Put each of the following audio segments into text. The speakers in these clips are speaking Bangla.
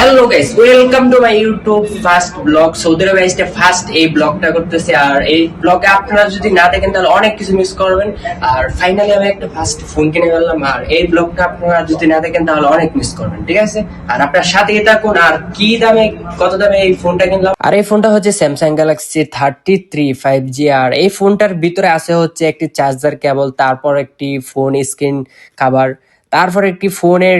Hello guys welcome to my YouTube first blog Saudi আরবে এসে ফার্স্ট এই ব্লগটা করতেছি। আর এই ব্লগে আপনারা যদি না দেখেন, তাহলে অনেক কিছু মিস করবেন। আর ফাইনালি আমি একটা ফার্স্ট ফোন কিনে ফেললাম। আর এই ব্লগটা আপনারা যদি না দেখেন, তাহলে অনেক মিস করবেন, ঠিক আছে? আর আপনার সাথেই থাকুন। আর কি দামে, কত দামে এই ফোনটা কিনলাম? আর এই ফোনটা হচ্ছে Samsung Galaxy thirty three five G আর এই ফোনটার ভিতরে আছে হচ্ছে একটি চার্জার কেবল তারপর একটি ফোন স্ক্রিন কাভার তারপর একটি ফোনের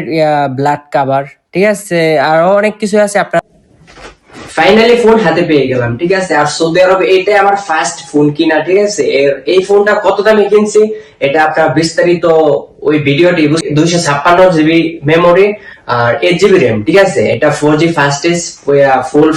ব্লাড কাভার ঠিক আছে, আর অনেক কিছু আছে আপনার ফাইনালি ফোন হাতে পেয়ে গেলাম, ঠিক আছে? আর সৌদি আরবে এটাই আমার ফার্স্ট ফোন কিনা, ঠিক আছে? এর- এই ফোনটা কত দামে কিনছি, এটা আপনার বিস্তারিত ওই ভিডিওটি দুইশো ছাপ্পান্ন জিবি মেমোরি আর এইট জিবি র্যাম ঠিক আছে? এটা ফোর জি ফাস্টেস্ট ফুল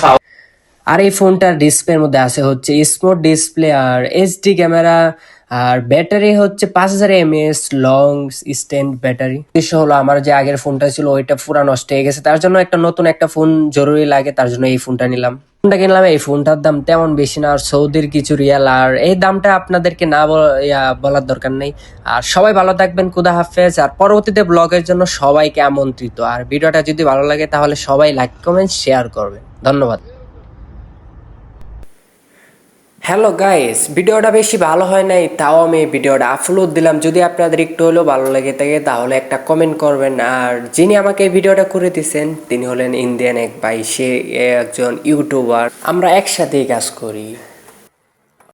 আর এই ফোনটার ডিসপ্লের মধ্যে আছে হচ্ছে স্মুথ ডিসপ্লে আর এইচডি ক্যামেরা আর ব্যাটারি হচ্ছে পাঁচ হাজার এমএস লং স্ট্যান্ড ব্যাটারি উদ্দেশ্য হলো আমার যে আগের ফোনটা ছিল, ওইটা পুরা নষ্ট হয়ে গেছে। তার জন্য একটা নতুন একটা ফোন জরুরি লাগে, তার জন্য এই ফোনটা নিলাম। ফোনটা কিনলাম, এই ফোনটার দাম তেমন বেশি না, আর সৌদির কিছু রিয়াল। আর এই দামটা আপনাদেরকে না বল- বলার দরকার নেই। আর সবাই ভালো থাকবেন কুদা হাফেজ। আর পরবর্তীতে ব্লগের জন্য সবাইকে আমন্ত্রিত। আর ভিডিওটা যদি ভালো লাগে, তাহলে সবাই লাইক কমেন্ট শেয়ার করবেন। ধন্যবাদ। হ্যালো গাইস ভিডিওটা বেশি ভালো হয় নাই, তাও আমি ভিডিওটা আপলোড দিলাম। যদি আপনাদের একটু হলেও ভালো লেগে থাকে, তাহলে একটা কমেন্ট করবেন। আর যিনি আমাকে এই ভিডিওটা করে দিয়েছেন, তিনি হলেন ইন্ডিয়ান এক ভাই। সে একজন ইউটিউবার আমরা একসাথেই কাজ করি।